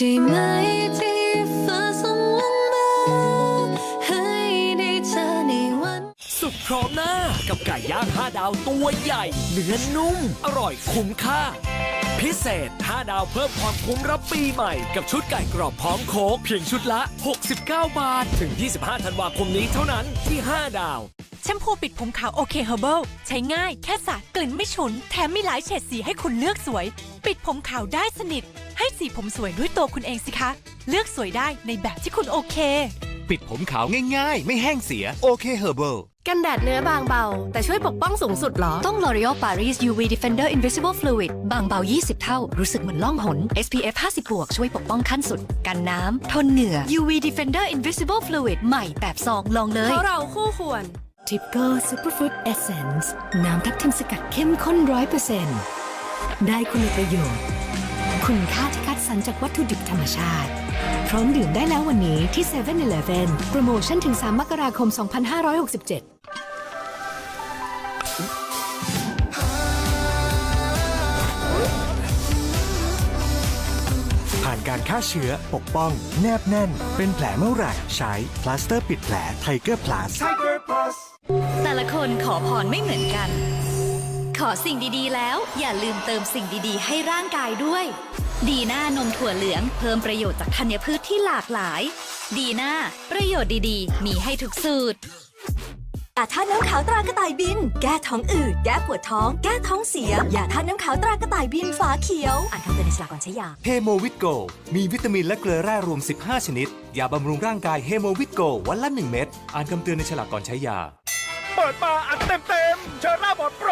ช่ไหมที่ฟ้าส่งลงมา ให้ได้เจอในวัน สุดพร้อมหน้ากับไก่ย่าง5ดาวตัวใหญ่ เนื้อนุ่ม อร่อยคุ้มค่า พิเศษ 5 ดาวเพิ่มความคุ้มรับปีใหม่ กับชุดไก่กรอบพร้อมโคกเพียงชุดละ 69 บาท ถึง 25 ธันวาคมนี้เท่านั้นที่ 5 ดาว แชมพูปิดผมขาวโอเคเฮอร์เบิลใช้ง่ายแค่สระกลิ่นไม่ฉุน แถมมีหลายเฉดสีให้คุณเลือกสวย ปิดผมขาวได้สนิท ให้สีผมสวยด้วยตัวคุณเองสิคะ เลือกสวยได้ในแบบที่คุณโอเค ปิดผมขาวง่ายๆ ไม่แห้งเสียโอเคเฮอร์เบิลกันแดดเนื้อบางเบา แต่ช่วยปกป้องสูงสุดเหรอ ต้อง L'Oreal Paris UV Defender Invisible Fluid บางเบา 20 เท่า รู้สึกเหมือนล่องหน SPF 50บวกช่วยปกป้องขั้นสุด กันน้ำ ทนเหงื่อ UV Defender Invisible Fluid ใหม่แบบซองลองเลยเพราะเราคู่ควร ทิปโก้ซูเปอร์ฟู้ดเอเซนส์น้ำทับทิมสกัดเข้มข้นร้อยเปอร์เซ็นต์ได้คุณประโยชน์ คุณค่าที่คัดสรรจากวัตถุดิบธรรมชาติ พร้อมดื่มได้แล้ววันนี้ที่7 e เ e ่ e อโปรโมชั่นถึง 3 มกราคม 2567 การฆ่าเชื้อ ปกป้อง แนบแน่น เป็นแผลเมื่อไหร่ใช้พลาสเตอร์ปิดแผลไทเกอร์พลัสแต่ละคนขอพรไม่เหมือนกัน ขอสิ่งดีๆ แล้ว อย่าลืมเติมสิ่งดีๆ ให้ร่างกายด้วย ดีน่านมถั่วเหลืองเพิ่มประโยชน์จากธัญพืชที่หลากหลาย ดีน่าประโยชน์ดีๆ มีให้ทุกสูตร ยาท่าตุน้ำขาวตรากระต่ายบิน แก้ท้องอืด แก้ปวดท้อง แก้ท้องเสียยาท่าตุน้ำขาวตรากระต่ายบินฝาเขียว อ่านคำเตือนในฉลากก่อนใช้ยา เฮโมวิตโก มีวิตามินและเกลือแร่รวม 15 ชนิด ยาบำรุงร่างกายเฮโมวิตโกวันละ 1 เม็ด อ่านคำเตือนในฉลากก่อนใช้ยา เปิดมาอัดเต็มเต็มๆเชอร่าบอดโปร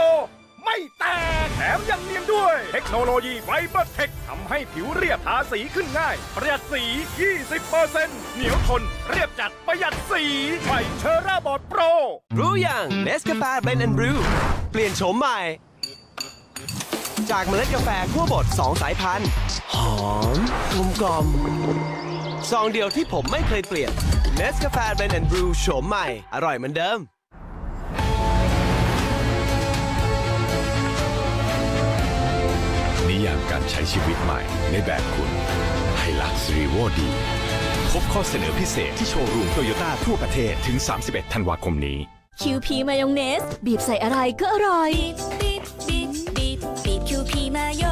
ไม่แตก แถมยังเนียนด้วย เทคโนโลยีไฟเบอร์เทคทำให้ผิวเรียบทาสีขึ้นง่าย ประหยัดสี 20%เหนียวทน เรียบจัดประหยัดสีใหม่เชอร่าบอดโปร รู้อย่างเนสกาแฟเบนแอนด์บรูเปลี่ยนโฉมใหม่ จากเมล็ดกาแฟคั่วบด2 สายพันธุ์หอมกลมกล่อมซองเดียวที่ผมไม่เคยเปลี่ยนเนสกาแฟเบนแอนด์บรูโฉมใหม่ อร่อยเหมือนเดิม ยามการใช้ชีวิตใหม่ในแบบคุณไฮลักซ์รีโวดีพบข้อเสนอพิเศษที่โชว์รูมโตโยต้าทั่วประเทศถึง 31 ธันวาคมนี้ คิวพีมายองเนส บีบใส่อะไรก็อร่อย บีบบีบบีบบีบคิวพีมาโย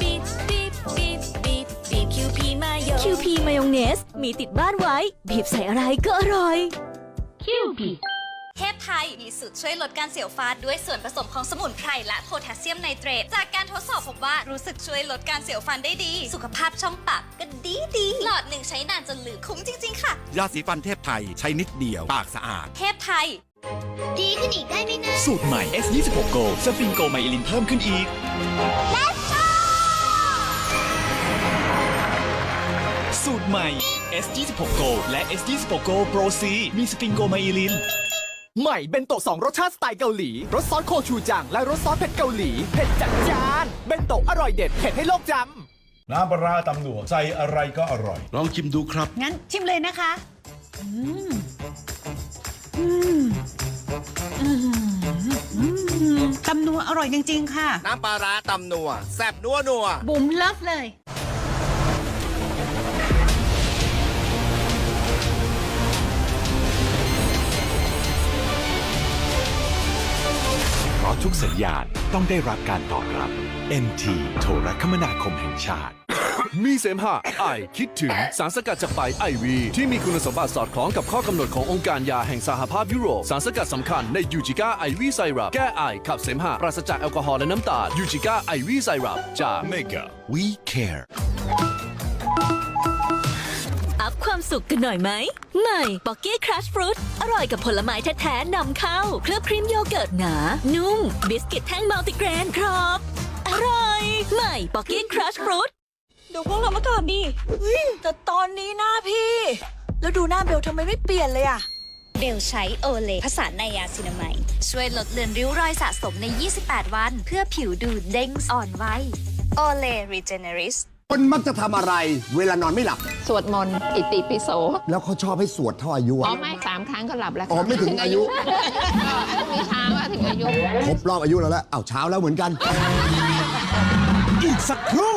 บีบบีบบีบบีบบีบคิวพีมาโยคิวพีมายองเนส มีติดบ้านไว้ บีบใส่อะไรก็อร่อยเทพ ไทยมีสูตรช่วยลดการเสียวฟันด้วยส่วนผสมของสมุนไพรและโพแทสเซียมไนเตรต จากการทดสอบพบว่ารู้สึกช่วยลดการเสียวฟันได้ดี สุขภาพช่องปากก็ดีดีหลอดหนึ่งใช้นานจนลืมคุ้มจริง ๆ ค่ะ ยาสีฟันเทพไทยใช้นิดเดียว ปากสะอาด เทพไทย ดีขึ้นอีกได้ไหมนะสูตรใหม่ S26 Go สฟินโกไมลินเพิ่มขึ้นอีกสูตรใหม่ S26 Go และ S26 Go Pro C มีสฟิงโกไมลิน ใหม่เบนโตะสองรสชาติสไตล์เกาหลี รสซอสโคชูจัง และรสซอสเผ็ดเกาหลี เผ็ดจัดจาน เบนโตะอร่อยเด็ด เผ็ดให้โลกจำน้ำปลาร้าตำหนวใส่อะไรก็อร่อย ลองชิมดูครับ งั้นชิมเลยนะคะตำนัวอร่อยจริง ๆ ค่ะ น้ำปลาร้าตำนัวแซ่บนัวนัวบุ๋มเลิฟเลย ทุกสัญญาณต้องได้รับการตอบรับ NT โทรคมนาคมแห่งชาติ มีเสมหะไอคิดถึงสารสกัดจากใบไอวี ที่มีคุณสมบัติสอดคล้องกับข้อกำหนดขององค์การยาแห่งสหภาพยุโรป สารสกัดสำคัญในยูจิก้าไอวีไซรัปแก้ไอขับเสมหะปราศจากแอลกอฮอล์และน้ำตาลยูจิก้าไอวีไซรัปจาก Mega We Care อัพความสุขกันหน่อยไหมใหม่บ็อกเก้ครัชฟรุต อร่อยกับผลไม้แท้ๆนำเข้า เคลือบครีมโยเกิร์ตหนา นุ่ม บิสกิตแท่งมัลติเกรนกรอบอร่อย ใหม่บ็อกเก้ครัชฟรุตดูพวกเรามาก่อนดิเฮ้ยแต่ตอนนี้หน้าพี่ แล้วดูหน้าเบลทำไมไม่เปลี่ยนเลยอะเบลใช้โอเลผสานไนยาซินาไมด์ช่วยลดเลือนริ้วรอยสะสมใน 28 วัน เพื่อผิวดูเด้งอ่อนไวโอเลรีเจเนริสคนมักจะทำอะไร เวลานอนไม่หลับ สวดมนต์อิติปิโสแล้วเขาชอบให้สวดเท่าอายุอ๋อะ อไม่สามครั้งก็หลับแล้วอ๋อไม่ถึงอายุมีเช้าอะถึงอายุ ครบรอบอายุแล้วแล้วอ้าวเช้าแล้วเหมือนกัน อีกสักครู่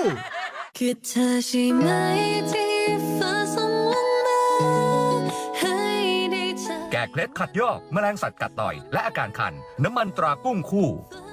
คือเธอใช่ไหมที่ฟ้าส่งลงมาให้ได้เจอ แก้เคล็ดขัดยอก แมลงสัตว์กัดต่อย และอาการคัน น้ำมันตรากุ้งคู่ฟ้า